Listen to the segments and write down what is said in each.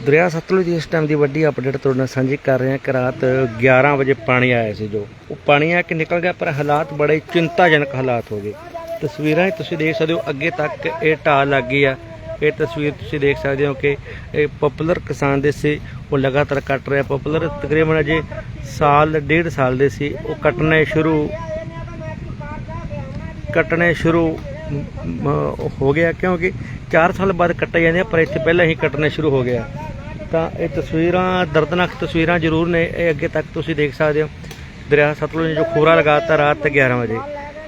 ਦਰਿਆ ਸਤਲੁਜ ਦੀ ਇਸ ਟਾਈਮ ਦੀ ਵੱਡੀ ਅਪਡੇਟ ਤੁਹਾਡੇ ਨਾਲ ਸਾਂਝੀ ਕਰ ਰਹੇ ਹਾਂ ਕਿ ਰਾਤ 11 ਵਜੇ ਪਾਣੀ ਆਇਆ ਸੀ ਜੋ। ਉਹ ਪਾਣੀ ਆ ਕੇ ਨਿਕਲ ਗਿਆ ਪਰ ਹਾਲਾਤ ਬੜੇ ਚਿੰਤਾਜਨਕ ਹਾਲਾਤ ਹੋ ਗਏ। ਤਸਵੀਰਾਂ 'ਚ ਤੁਸੀਂ ਦੇਖ ਸਕਦੇ ਹੋ, ਅੱਗੇ ਤੱਕ ਇਹ ਢਾਹ ਲੱਗ ਗਈ ਆ। ਇਹ ਤਸਵੀਰ ਤੁਸੀਂ ਦੇਖ ਸਕਦੇ ਹੋ ਕਿ ਇਹ ਪਪੂਲਰ ਕਿਸਾਨ ਦੇ ਸੀ, ਉਹ ਲਗਾਤਾਰ ਕੱਟ ਰਿਹਾ। ਪਪੂਲਰ ਤਕਰੀਬਨ ਅਜੇ ਸਾਲ, ਡੇਢ ਸਾਲ ਦੇ ਸੀ। ਉਹ ਕੱਟਣੇ ਸ਼ੁਰੂ ਕੱਟਣੇ ਸ਼ੁਰੂ ਹੋ ਗਿਆ ਕਿਉਂਕਿ 4 ਸਾਲ ਬਾਅਦ ਕੱਟੇ ਜਾਂਦੇ ਆ, ਪਰ ਇੱਥੇ ਪਹਿਲਾਂ ਹੀ ਕੱਟਣੇ ਸ਼ੁਰੂ ਹੋ ਗਿਆ ਤਾਂ ਇਹ ਤਸਵੀਰਾਂ, ਦਰਦਨਾਕ ਤਸਵੀਰਾਂ ਜ਼ਰੂਰ ਨੇ, ਇਹ ਅੱਗੇ ਤੱਕ ਤੁਸੀਂ ਦੇਖ ਸਕਦੇ ਹੋ। ਦਰਿਆ ਸਤਲੁਜ ਨੇ ਜੋ ਖੋਰਾ ਲਗਾਤਾ ਰਾਤ 11 ਵਜੇ।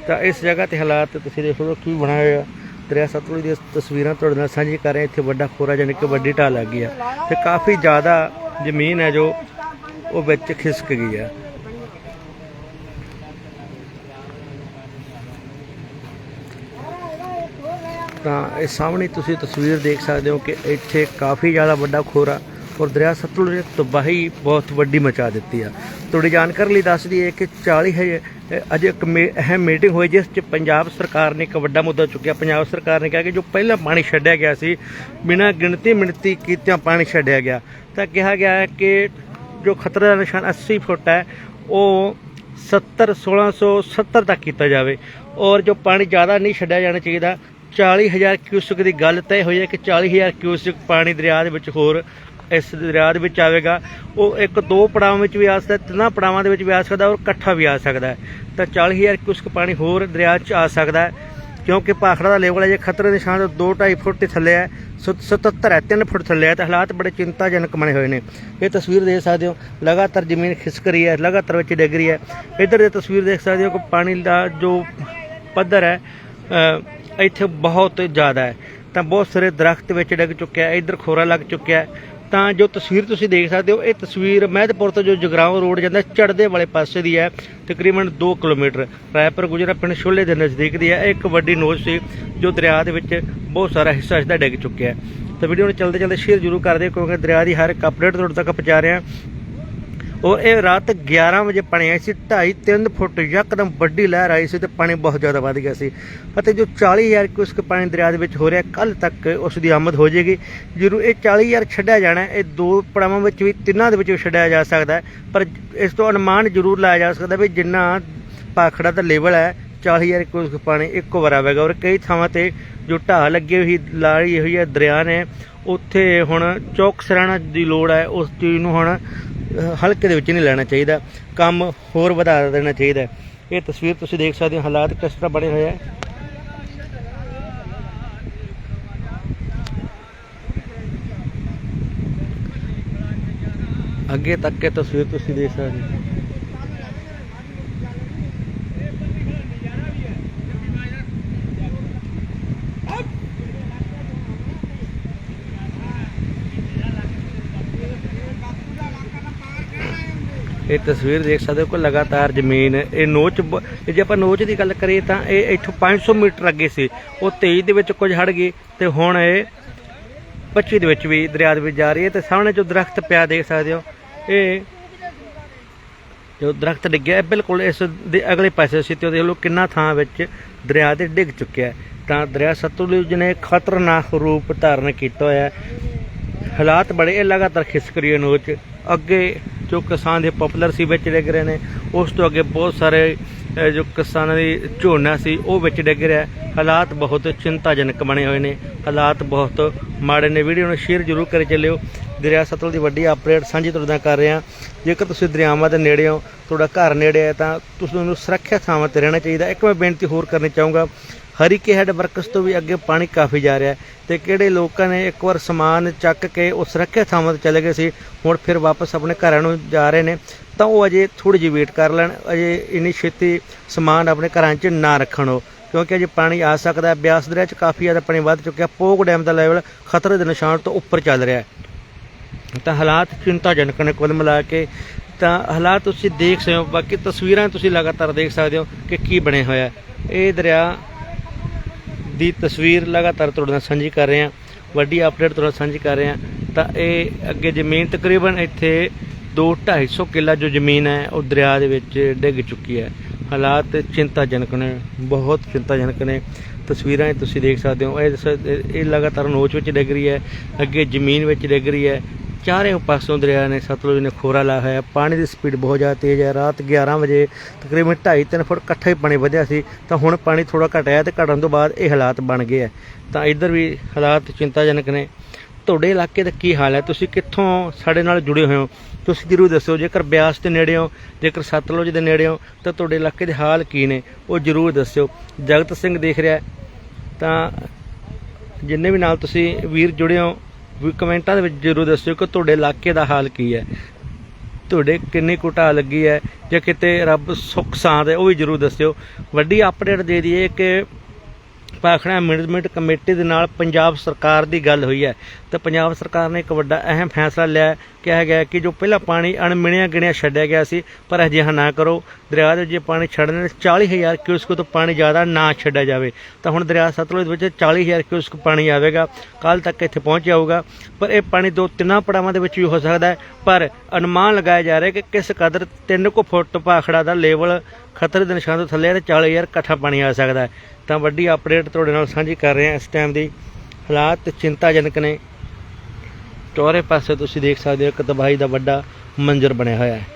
ਤਾਂ ਇਸ ਜਗ੍ਹਾ ਤੇ ਹਾਲਾਤ ਤੁਸੀਂ ਦੇਖ ਲਓ ਕੀ ਬਣਾਇਆ ਹੋਇਆ। ਦਰਿਆ ਸਤਲੁਜ ਦੀਆਂ ਤਸਵੀਰਾਂ ਤੁਹਾਡੇ ਨਾਲ ਸਾਂਝੀ ਕਰ ਰਹੇ। ਇੱਥੇ ਵੱਡਾ ਖੋਰਾ ਜਾਣੀ ਕਿ ਵੱਡੀ ਢਾਲ ਲੱਗ ਗਈ ਆ। ਤੇ ਕਾਫੀ ਜ਼ਿਆਦਾ ਜ਼ਮੀਨ ਹੈ ਜੋ ਉਹ ਵਿੱਚ ਖਿਸਕ ਗਈ ਆ। ਤਾਂ ਇਹ ਸਾਹਮਣੇ ਤੁਸੀਂ ਤਸਵੀਰ ਦੇਖ ਸਕਦੇ ਹੋ ਕਿ ਇੱਥੇ ਕਾਫੀ ਜ਼ਿਆਦਾ ਵੱਡਾ ਖੋਰਾ ਔਰ ਦਰਿਆ ਸਤਲੁਜ ਨੇ ਤਬਾਹੀ ਬਹੁਤ ਵੱਡੀ ਮਚਾ ਦਿੱਤੀ ਆ। ਤੁਹਾਡੀ ਜਾਣਕਾਰੀ ਲਈ ਦੱਸ ਦਈਏ ਕਿ 40 ਹੈ ਅੱਜ ਇੱਕ ਮੇ- ਅਹਿਮ ਮੀਟਿੰਗ ਹੋਈ, ਜਿਸ 'ਚ ਪੰਜਾਬ ਸਰਕਾਰ ਨੇ ਇੱਕ ਵੱਡਾ ਮੁੱਦਾ ਚੁੱਕਿਆ। ਪੰਜਾਬ ਸਰਕਾਰ ਨੇ ਕਿਹਾ ਕਿ ਜੋ ਪਹਿਲਾਂ ਪਾਣੀ ਛੱਡਿਆ ਗਿਆ ਸੀ, ਬਿਨਾਂ ਗਿਣਤੀ ਮਿਣਤੀ ਕੀਤਿਆਂ ਪਾਣੀ ਛੱਡਿਆ ਗਿਆ। ਤਾਂ ਕਿਹਾ ਗਿਆ ਹੈ ਕਿ ਜੋ ਖਤਰੇ ਦਾ ਨਿਸ਼ਾਨ 80 ਫੁੱਟ ਹੈ, ਉਹ 70 1670 ਤੱਕ ਕੀਤਾ ਜਾਵੇ। ਔਰ ਜੋ ਪਾਣੀ ਜ਼ਿਆਦਾ ਨਹੀਂ ਛੱਡਿਆ ਜਾਣਾ ਚਾਹੀਦਾ 40000 ਕਿਊਸਕ ਦੀ ਗੱਲ ਤੈਅ ਹੋਈ ਹੈ ਕਿ 40000 ਕਿਊਸਕ ਪਾਣੀ ਦਰਿਆ ਦੇ ਵਿੱਚ ਹੋਰ ਇਸ ਦਰਿਆ ਦੇ ਵਿੱਚ ਆਵੇਗਾ, ਉਹ ਇੱਕ ਦੋ ਪੜਾਵਾਂ ਵਿੱਚ ਵੀ ਆ ਸਕਦਾ, ਤਿੰਨਾਂ ਪੜਾਵਾਂ ਦੇ ਵਿੱਚ ਵੀ ਆ ਸਕਦਾ ਔਰ ਇਕੱਠਾ ਵੀ ਆ ਸਕਦਾ ਹੈ। ਤਾਂ 40000 ਕਿਊਸਕ ਪਾਣੀ ਹੋਰ ਦਰਿਆ 'ਚ ਆ ਸਕਦਾ ਕਿਉਂਕਿ ਭਾਖੜਾ ਦਾ ਲੈਵਲ ਹੈ ਜੇ ਖਤਰੇ ਦੇ ਨਿਸ਼ਾਨ ਤੋਂ 2.5 ਫੁੱਟ ਤੇ ਥੱਲੇ ਹੈ, ਸਤ- 77 ਹੈ 3 ਫੁੱਟ ਥੱਲੇ ਹੈ, ਤਾਂ ਹਾਲਾਤ ਬੜੇ ਚਿੰਤਾਜਨਕ ਬਣੇ ਹੋਏ ਨੇ। ਇਹ ਤਸਵੀਰ ਦੇਖ ਸਕਦੇ ਹੋ, ਲਗਾਤਾਰ ਜ਼ਮੀਨ ਖਿਸਕ ਰਹੀ ਹੈ, ਲਗਾਤਾਰ ਵਿੱਚ ਡਿੱਗ ਰਹੀ ਹੈ। ਇੱਧਰ ਦੀ ਤਸਵੀਰ ਦੇਖ ਸਕਦੇ ਹੋ ਕਿ ਪਾਣੀ ਦਾ ਜੋ ਪੱਧਰ ਹੈ ਇੱਥੇ ਬਹੁਤ ਜ਼ਿਆਦਾ ਹੈ। ਤਾਂ ਬਹੁਤ ਸਾਰੇ ਦਰਖਤ ਵਿੱਚ ਡਿੱਗ ਚੁੱਕਿਆ ਹੈ, ਇੱਧਰ ਖੋਰਾ ਲੱਗ ਚੁੱਕਿਆ ਤਾਂ ਜੋ ਤਸਵੀਰ ਤੁਸੀਂ ਦੇਖ ਸਕਦੇ ਹੋ, ਇਹ ਤਸਵੀਰ ਮਹਿਦਪੁਰ ਤੋਂ ਜੋ ਜਗਰਾਉਂ ਰੋਡ ਜਾਂਦਾ ਚੜਦੇ ਵਾਲੇ ਪਾਸੇ ਦੀ ਹੈ, ਤਕਰੀਬਨ 2 ਕਿਲੋਮੀਟਰ। ਰਾਏਪੁਰ ਗੁਜਰਾ ਪਿੰਡ ਛੋਲੇ ਦੇ ਨਜ਼ਦੀਕ ਦੀ ਹੈ ਇੱਕ ਵੱਡੀ ਨੋਚ ਸੀ, ਜੋ ਦਰਿਆ ਦੇ ਵਿੱਚ ਬਹੁਤ ਸਾਰਾ ਹਿੱਸਾ ਇਸਦਾ ਡਿੱਗ ਚੁੱਕਿਆ ਹੈ। ਤਾਂ ਵੀਡੀਓ ਨੂੰ ਚਲਦੇ ਚਲਦੇ ਸ਼ੇਅਰ ਜ਼ਰੂਰ ਕਰ ਦਿਓ, ਕਿਉਂਕਿ ਦਰਿਆ ਦੀ ਹਰ ਇੱਕ ਅਪਡੇਟ ਤੁਹਾਡੇ ਤੱਕ ਪਹੁੰਚਾ ਰਿਹਾ ਔਰ ਇਹ ਰਾਤ 11 ਵਜੇ ਪਾਣੀ ਆਇਆ ਸੀ 2.5 3 ਫੁੱਟ ਯਕਦਮ ਵੱਡੀ ਲਹਿਰ ਆਈ ਸੀ ਤੇ ਪਾਣੀ ਬਹੁਤ ਜ਼ਿਆਦਾ ਵੱਧ ਗਿਆ ਸੀ। ਅਤੇ ਜੋ 40000 ਕਿਊਸਕ ਪਾਣੀ ਦਰਿਆ ਦੇ ਵਿੱਚ ਹੋ ਰਿਹਾ ਕੱਲ ਤੱਕ ਉਸ ਦੀ ਆਮਦ ਹੋ ਜਾਏਗੀ। ਜ਼ਰੂਰ ਇਹ 40000 ਛੱਡਿਆ ਜਾਣਾ, ਇਹ ਦੋ ਪੜਾਵਾਂ ਵਿੱਚ ਵੀ ਤਿੰਨਾਂ ਦੇ ਵਿੱਚ ਵੀ ਛੱਡਿਆ ਜਾ ਸਕਦਾ ਪਰ ਇਸ ਤੋਂ ਅਨੁਮਾਨ ਜ਼ਰੂਰ ਲਾਇਆ ਜਾ ਸਕਦਾ ਵੀ ਜਿੰਨਾ ਪਾਖੜਾ ਦਾ ਲੈਵਲ ਹੈ 40000 ਕਿਊਸਕ ਪਾਣੀ ਇੱਕੋ ਵਾਰ ਆਵੇਗਾ। ਔਰ ਕਈ ਥਾਵਾਂ ਤੇ ਜੋ ਢਾਹ ਲੱਗੀ ਹੋਈ ਲਾਈ ਹੋਈ ਹੈ, ਦਰਿਆ ਨੇ, ਉੱਥੇ ਹੁਣ ਚੌਕਸ ਰਹਿਣਾ ਦੀ ਲੋੜ ਹੈ, ਉਸ ਚੀਜ਼ ਨੂੰ ਹੁਣ ਹਲਕੇ ਦੇ ਵਿੱਚ ਨਹੀਂ ਲੈਣਾ ਚਾਹੀਦਾ। ਕੰਮ ਹੋਰ ਵਧਾ ਦੇਣਾ ਚਾਹੀਦਾ ਹੈ। ਇਹ ਤਸਵੀਰ ਤੁਸੀਂ ਦੇਖ ਸਕਦੇ ਹੋ, ਹਾਲਾਤ ਕਿਸ ਤਰ੍ਹਾਂ ਬਣੇ ਹੋਏ ਹੈ ਅੱਗੇ ਤੱਕ ਇਹ ਤਸਵੀਰ ਤੁਸੀਂ ਦੇਖ ਸਕਦੇ ਹੋ। ਇਹ ਤਸਵੀਰ ਦੇਖ ਸਕਦੇ ਹੋ ਕਿ ਲਗਾਤਾਰ ਜ਼ਮੀਨ, ਇਹ ਨੋਚ ਬ- ਜੇ ਆਪਾਂ ਨੋਚ ਦੀ ਗੱਲ ਕਰੀਏ ਤਾਂ ਇਹ ਇੱਥੋਂ 500 ਮੀਟਰ ਅੱਗੇ ਸੀ। ਉਹ 23 ਦੇ ਵਿੱਚ ਕੁਝ ਹੜ ਗਈ ਤੇ ਹੁਣ ਇਹ 25 ਦੇ ਵਿੱਚ ਵੀ ਦਰਿਆ ਦੇ ਵਿੱਚ ਜਾ ਰਹੀ ਹੈ ਤੇ ਸਾਹਮਣੇ ਜੋ ਦਰਖਤ ਪਿਆ ਦੇਖ ਸਕਦੇ ਹੋ, ਇਹ ਜੋ ਦਰਖਤ ਡਿੱਗਿਆ ਹੈ ਬਿਲਕੁਲ ਇਸ ਦੇ ਅਗਲੇ ਪਾਸੇ ਸੀ ਤੇ ਉਹ ਦੇਖ ਲਓ ਕਿੰਨਾ ਥਾਂ ਵਿੱਚ ਦਰਿਆ ਦੇ ਡਿੱਗ ਚੁੱਕਿਆ ਤਾਂ ਦਰਿਆ ਸਤਲੁਜ ਨੇ ਖਤਰਨਾਕ ਰੂਪ ਧਾਰਨ ਕੀਤਾ ਹੋਇਆ ਹਾਲਾਤ ਬੜੇ ਇਹ ਲਗਾਤਾਰ ਖਿਸਕ ਰਹੀ ਹੈ ਨੋਚ। ਅੱਗੇ ਜੋ ਕਿਸਾਨ ਦੇ ਪਪੂਲਰ ਸੀ, ਵਿੱਚ ਡਿੱਗ ਰਹੇ ਨੇ। ਉਸ ਤੋਂ ਅੱਗੇ ਬਹੁਤ ਸਾਰੇ ਜੋ ਕਿਸਾਨਾਂ ਦੀ ਝੋਨਾ ਸੀ, ਉਹ ਵਿੱਚ ਡਿੱਗ ਰਿਹਾ ਹਾਲਾਤ ਬਹੁਤ ਚਿੰਤਾਜਨਕ ਬਣੇ ਹੋਏ ਨੇ। ਹਾਲਾਤ ਬਹੁਤ ਮਾੜੇ ਨੇ। ਵੀਡੀਓ ਨੂੰ ਸ਼ੇਅਰ ਜ਼ਰੂਰ ਕਰੇ ਚੱਲਿਓ। ਦਰਿਆ ਸਤਲੁਜ ਦੀ ਵੱਡੀ ਅਪਡੇਟ ਸਾਂਝੀ ਤੁਹਾਡੇ ਕਰ ਰਹੇ। ਹਾਂ ਜੇਕਰ ਤੁਸੀਂ ਦਰਿਆਵਾਂ ਦੇ ਨੇੜੇ ਹੋ, ਤੁਹਾਡਾ ਘਰ ਨੇੜੇ ਹੈ, ਤਾਂ ਤੁਸੀਂ ਨੂੰ ਸੁਰੱਖਿਅਤ ਥਾਵਾਂ ਤੇ ਰਹਿਣਾ ਚਾਹੀਦਾ। ਇੱਕ ਮੈਂ ਬੇਨਤੀ ਹੋਰ ਕਰਨੀ ਚਾਹੂੰਗਾ। ਹਰੀਕੇ ਹੈਡ ਵਰਕਸ ਤੋਂ ਵੀ ਅੱਗੇ ਪਾਣੀ ਕਾਫੀ ਜਾ ਰਿਹਾ ਹੈ ਤੇ ਕਿਹੜੇ ਲੋਕਾਂ ਨੇ ਇੱਕ ਵਾਰ ਸਮਾਨ ਚੱਕ ਕੇ ਉਹ ਸੁਰੱਖਿਅਤ ਥਾਵਾਂ ਤੇ ਚਲੇ ਗਏ ਸੀ, ਹੁਣ ਫਿਰ ਵਾਪਸ ਆਪਣੇ ਘਰਾਂ ਨੂੰ ਜਾ ਰਹੇ ਨੇ, ਤਾਂ ਉਹ ਅਜੇ ਥੋੜੀ ਜਿਹੀ ਵੇਟ ਕਰ ਲੈਣ, ਅਜੇ ਇੰਨੀ ਛੇਤੀ ਸਮਾਨ ਆਪਣੇ ਘਰਾਂ 'ਚ ਨਾ ਰੱਖਣ ਉਹ, ਕਿਉਂਕਿ ਅਜੇ ਪਾਣੀ ਆ ਸਕਦਾ ਹੈ, ਬਿਆਸ ਦਰਿਆ 'ਚ ਕਾਫੀ ਜ਼ਿਆਦਾ ਪਾਣੀ ਵੱਧ ਚੁੱਕਿਆ, ਪੋਗ ਡੈਮ ਦਾ ਲੈਵਲ ਖਤਰੇ ਦੇ ਨਿਸ਼ਾਨ ਤੋਂ ਉੱਪਰ ਚੱਲ ਰਿਹਾ ਹੈ। ਤਾਂ ਹਾਲਾਤ ਚਿੰਤਾਜਨਕ ਨੇ ਕੁੱਲ ਮਿਲਾ ਕੇ, ਤਾਂ ਹਾਲਾਤ ਤੁਸੀਂ ਦੇਖ ਸਕਦੇ ਹੋ, ਬਾਕੀ ਤਸਵੀਰਾਂ ਤੁਸੀਂ ਲਗਾਤਾਰ ਦੇਖ ਸਕਦੇ ਹੋ ਕਿ ਕੀ ਬਣਿਆ ਹੋਇਆ ਇਹ ਦਰਿਆ ਦੀ ਤਸਵੀਰ ਲਗਾਤਾਰ ਤੁਹਾਡੇ ਨਾਲ ਸਾਂਝੀ ਕਰ ਰਹੇ ਹਾਂ। ਵੱਡੀ ਅਪਡੇਟ ਤੁਹਾਡੇ ਨਾਲ ਸਾਂਝੀ ਕਰ ਰਹੇ ਹਾਂ। ਤਾਂ ਇਹ ਅੱਗੇ ਜ਼ਮੀਨ ਤਕਰੀਬਨ ਇੱਥੇ 2 250 ਕਿੱਲਾ ਜੋ ਜ਼ਮੀਨ ਹੈ, ਉਹ ਦਰਿਆ ਦੇ ਵਿੱਚ ਡਿੱਗ ਚੁੱਕੀ ਹੈ। ਹਾਲਾਤ ਚਿੰਤਾਜਨਕ ਨੇ, ਬਹੁਤ ਚਿੰਤਾਜਨਕ ਨੇ। ਤਸਵੀਰਾਂ ਤੁਸੀਂ ਦੇਖ ਸਕਦੇ ਹੋ। ਇਹ ਸ- ਇਹ ਲਗਾਤਾਰ ਨੋਚ ਵਿੱਚ ਡਿੱਗ ਰਹੀ ਹੈ, ਅੱਗੇ ਜ਼ਮੀਨ ਵਿੱਚ ਡਿੱਗ ਰਹੀ ਹੈ। ਚਾਰੇ ਪਾਸੋਂ ਦਰਿਆ ਨੇ ਸਤਲੁਜ ਨੇ ਖੋਰਾ ਲਾਇਆ ਹੋਇਆ। ਪਾਣੀ ਦੀ ਸਪੀਡ ਬਹੁਤ ਜ਼ਿਆਦਾ ਤੇਜ਼ ਹੈ। ਰਾਤ 11 ਵਜੇ ਤਕਰੀਬਨ 2.5-3 ਫੁੱਟ ਇਕੱਠਾ ਹੀ ਪਾਣੀ ਵਧਿਆ ਸੀ। ਤਾਂ ਹੁਣ ਪਾਣੀ ਥੋੜਾ ਘਟਿਆ ਤੇ ਘਟਣ ਤੋਂ ਬਾਅਦ ਇਹ ਹਾਲਾਤ ਬਣ ਗਏ ਹੈ। ਤਾਂ ਇੱਧਰ ਵੀ ਹਾਲਾਤ ਚਿੰਤਾਜਨਕ ਨੇ। ਤੁਹਾਡੇ ਇਲਾਕੇ ਦਾ ਕੀ ਹਾਲ ਹੈ? ਤੁਸੀਂ ਕਿੱਥੋਂ ਸਾਡੇ ਨਾਲ ਜੁੜੇ ਹੋਏ ਹੋ? ਤੁਸੀਂ ਜ਼ਰੂਰ ਦੱਸੋ ਜੇਕਰ ਬਿਆਸ ਦੇ ਨੇੜੇ ਹੋ, ਜੇਕਰ ਸਤਲੁਜ ਦੇ ਨੇੜੇ ਹੋ, ਤਾਂ ਤੁਹਾਡੇ ਇਲਾਕੇ ਦੇ ਹਾਲ ਕੀ ਨੇ? ਉਹ ਜ਼ਰੂਰ ਦੱਸਿਓ। ਜਗਤ ਸਿੰਘ ਦੇਖ ਰਿਹਾ ਤਾਂ ਜਿੰਨੇ ਵੀ ਨਾਲ ਤੁਸੀਂ ਵੀਰ ਜੁੜੇ ਹੋ ਵੀ ਕਮੈਂਟਾਂ ਦੇ ਵਿੱਚ ਜ਼ਰੂਰ ਦੱਸਿਓ ਕਿ ਤੁਹਾਡੇ ਇਲਾਕੇ ਦਾ ਹਾਲ ਕੀ ਹੈ। ਤੁਹਾਡੇ ਕਿੰਨੀ ਕੁਟਾ ਲੱਗੀ ਹੈ ਜਾਂ ਕਿਤੇ ਰੱਬ ਸੁੱਖ ਸਾਂਦ ਹੈ ਉਹ ਵੀ ਜ਼ਰੂਰ ਦੱਸਿਓ। ਵੱਡੀ ਅਪਡੇਟ ਦੇ ਦਈਏ ਕਿ ਭਾਖੜਾ ਮੈਨੇਜਮੈਂਟ ਕਮੇਟੀ ਦੇ ਨਾਲ ਪੰਜਾਬ ਸਰਕਾਰ ਦੀ ਗੱਲ ਹੋਈ ਹੈ। ਤਾਂ ਪੰਜਾਬ ਸਰਕਾਰ ਨੇ ਇੱਕ ਵੱਡਾ ਅਹਿਮ ਫੈਸਲਾ ਲਿਆ ਕਿਹਾ ਗਿਆ ਕਿ ਜੋ ਪਹਿਲਾਂ ਪਾਣੀ ਅਣਮਿਣਿਆ ਗਿਣਿਆ ਛੱਡਿਆ ਗਿਆ ਸੀ, ਪਰ ਅਜਿਹਾ ਨਾ ਕਰੋ। ਦਰਿਆ ਦੇ ਜੇ ਪਾਣੀ ਛੱਡਣ ਦੇ 40000 ਕਿਊਸਕ ਤੋਂ ਪਾਣੀ ਜ਼ਿਆਦਾ ਨਾ ਛੱਡਿਆ ਜਾਵੇ। ਤਾਂ ਹੁਣ ਦਰਿਆ ਸਤਲੁਜ ਵਿੱਚ 40000 ਕਿਊਸਕ ਪਾਣੀ ਆਵੇਗਾ। ਕੱਲ ਤੱਕ ਇੱਥੇ ਪਹੁੰਚ ਜਾਊਗਾ। ਪਰ ਇਹ ਪਾਣੀ ਦੋ ਤਿੰਨਾਂ ਪੜਾਵਾਂ ਦੇ ਵਿੱਚ ਵੀ ਹੋ ਸਕਦਾ ਹੈ। ਪਰ ਅਨੁਮਾਨ ਲਗਾਇਆ ਜਾ ਰਿਹਾ ਕਿ ਕਿਸ ਕਦਰ 3 ਕੁ ਫੁੱਟ ਭਾਖੜਾ ਦਾ ਲੈਵਲ ਖਤਰੇ ਦੇ ਨਿਸ਼ਾਨ ਤੋਂ ਥੱਲੇ ਹੈ ਤੇ 40000 ਇਕੱਠਾ ਪਾਣੀ ਆ ਸਕਦਾ ਤਾਂ ਵੱਡੀ ਅਪਡੇਟ ਤੁਹਾਡੇ ਨਾਲ ਸਾਂਝੀ ਕਰ ਰਹੇ ਹਾਂ ਇਸ ਟਾਈਮ ਦੀ। ਹਾਲਾਤ ਚਿੰਤਾਜਨਕ ਨੇ। ਚੌਰੇ ਪਾਸੇ ਤੁਸੀਂ ਦੇਖ ਸਕਦੇ ਹੋ ਇੱਕ ਤਬਾਹੀ ਦਾ ਵੱਡਾ ਮੰਜ਼ਰ ਬਣਿਆ ਹੋਇਆ ਹੈ।